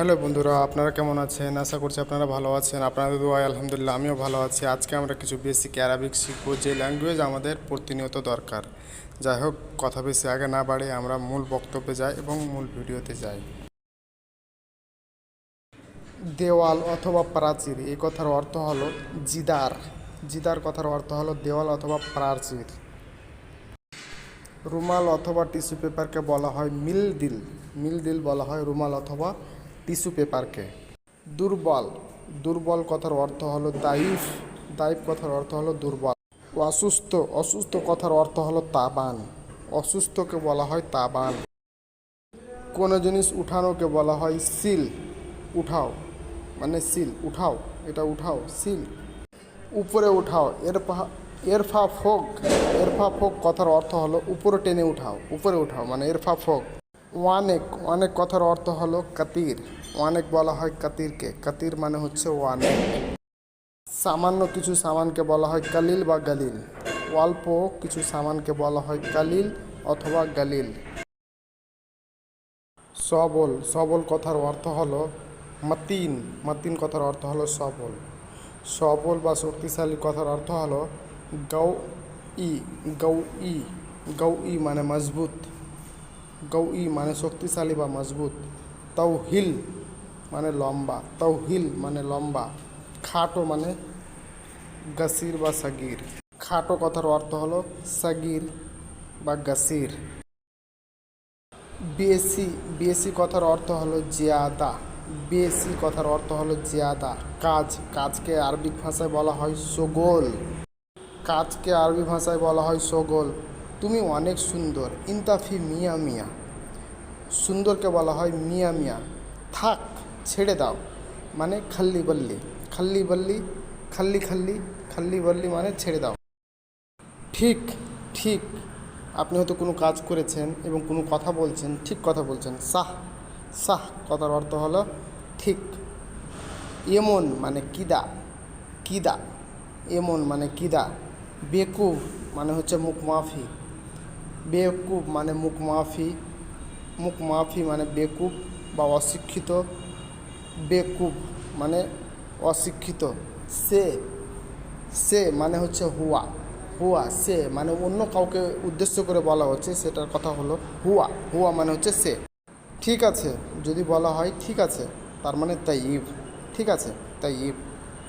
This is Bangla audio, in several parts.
হ্যালো বন্ধুরা, আপনারা কেমন আছেন? আশা করছি আপনারা ভালো আছেন। আপনাদের দোয়ায় আলহামদুলিল্লাহ, আমিও ভালো আছি। আজকে আমরা কিছু বেসিক অ্যারাবিক শিখব, যে ল্যাঙ্গুয়েজ আমাদের প্রতিনিয়ত দরকার। যাই হোক, কথা বেশি আগে না বাড়ে, আমরা মূল বক্তব্যে যাই এবং মূল ভিডিওতে যাই। দেওয়াল অথবা প্রাচীর, এই কথার অর্থ হলো জিদার। জিদার কথার অর্থ হলো দেওয়াল অথবা প্রাচীর। রুমাল অথবা টিস্যু পেপারকে বলা হয় মিল দিল মিল দিল বলা হয় রুমাল অথবা টিস্যু পেপারকে। দুর্বল। দুর্বল কথার অর্থ হলো দাইফ দাইফ কথার অর্থ হলো দুর্বল। অসুস্থ। অসুস্থ কথার অর্থ হলো তাবান। অসুস্থকে বলা হয় তাবান। কোনো জিনিস উঠানোকে বলা হয় সিল। উঠাও। মানে সিল। উঠাও। এটা উঠাও। সিল। উপরে উঠাও। এরফা এরফা ফোক। এরফা ফোক কথার অর্থ হলো উপরে টেনে উঠাও। উপরে উঠাও। মানে এরফা ফোক। অনেক। অনেক কথার অর্থ হলো কাতির। অনেক বলা হয় কাতিরকে। কাতির মানে হচ্ছে ওয়ানেক সামান্য কিছু সামানকে বলা হয় কালিল বা গালিল। অল্প কিছু সামানকে বলা হয় কালিল অথবা গালিল। সবল। সবল কথার অর্থ হলো মাতিন। মাতিন কথার অর্থ হলো সবল। সবল বা শক্তিশালী কথার অর্থ হলো গৌ ই। গৌ ই। গৌ ই মানে মজবুত। গৌ ই মানে শক্তিশালী বা মজবুত। তাও হিল মানে লম্বা তাও হিল মানে লম্বা, খাটো মানে গাসির বা সাগির। খাটো কথার অর্থ হলো সাগির বা গাসির। বেশি বেশি কথার অর্থ হলো জিয়াদা। বেশি কথার অর্থ হলো জিয়াদা। কাজ, কাজকে আরবি ভাষায় বলা হয় সগোল। কাজকে আরবি ভাষায় বলা হয় সগোল। তুমি অনেক সুন্দর। ইনতাফি মিয়া মিয়া। সুন্দরকে বলা হয় মিয়া মিয়া। থাক ছেড়ে দাও। মানে খাল্লি বল্লি। খাল্লি বল্লি, খাল্লি খাল্লি খাল্লি বল্লি মানে ছেড়ে দাও। ঠিক ঠিক। আপনি হয়তো কোনো কাজ করেছেন এবং কোনো কথা বলছেন, ঠিক কথা বলছেন। সাহ সাহ, কথার অর্থ হলো ঠিক। এমন মানে কিদা কিদা। এমন মানে কিদা। বেকুব মানে হচ্ছে মুখ মাফি। বেকুব মানে মুখ মাফি। মুখ মাফি মানে বেকুব বা অশিক্ষিত। বেকুব মানে অশিক্ষিত। সে সে মানে হচ্ছে হুয়া। হুয়া, সে মানে অন্য কাউকে উদ্দেশ্য করে বলা হচ্ছে, সেটার কথা হলো হুয়া। হুয়া মানে হচ্ছে সে। ঠিক আছে, যদি বলা হয় ঠিক আছে, তার মানে তাই তাইব ঠিক আছে তাই তাইব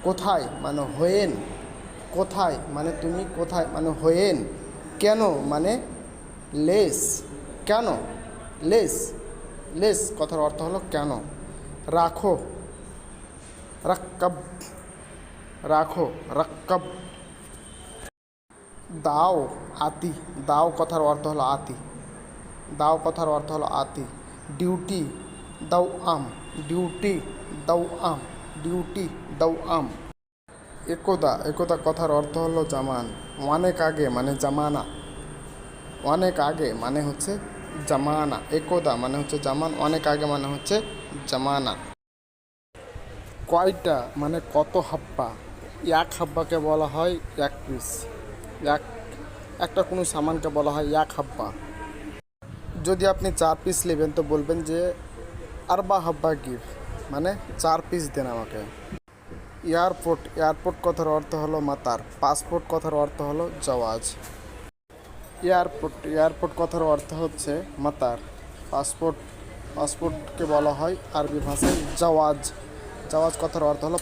কোথায়? মানে হয়েন। কোথায়? মানে তুমি কোথায়? মানে হয়েন। কেন? মানে লেস। কেন? লেস। লেস কথার অর্থ হলো কেন? রাখো। রাক্কাব। রাখো। রাক্কাব। দাও আতি। দাও কথার অর্থ হলো আতি। দাও কথার অর্থ হলো আতি। ডিউটি, দাও আম। ডিউটি, দাও আম। ডিউটি, দাও আম। একদা। একদা কথার অর্থ হলো জামান। অনেক আগে মানে জামানা। অনেক আগে মানে হচ্ছে জামানা। একদা মানে হচ্ছে জামান। অনেক আগে মানে হচ্ছে জামানা। কয়টা? মানে কত হাব্বা এক হাব্বাকে বলা হয় এক পিস এক একটা কোনো সামানকে বলা হয় এক হাব্বা যদি আপনি চার পিস নেবেন তো বলবেন যে আরবা হাব্বা গিফট। মানে চার পিস দেন আমাকে। এয়ারপোর্ট এয়ারপোর্ট কথার অর্থ হলো মাতার। পাসপোর্ট কথার অর্থ হলো জওয়াজ। এয়ারপোর্ট এয়ারপোর্ট কথার অর্থ হচ্ছে মাতার। পাসপোর্ট পাসপোর্টকে বলা হয় আরবি ভাষায় জাওয়াজ। জাওয়াজ কথার অর্থ হলো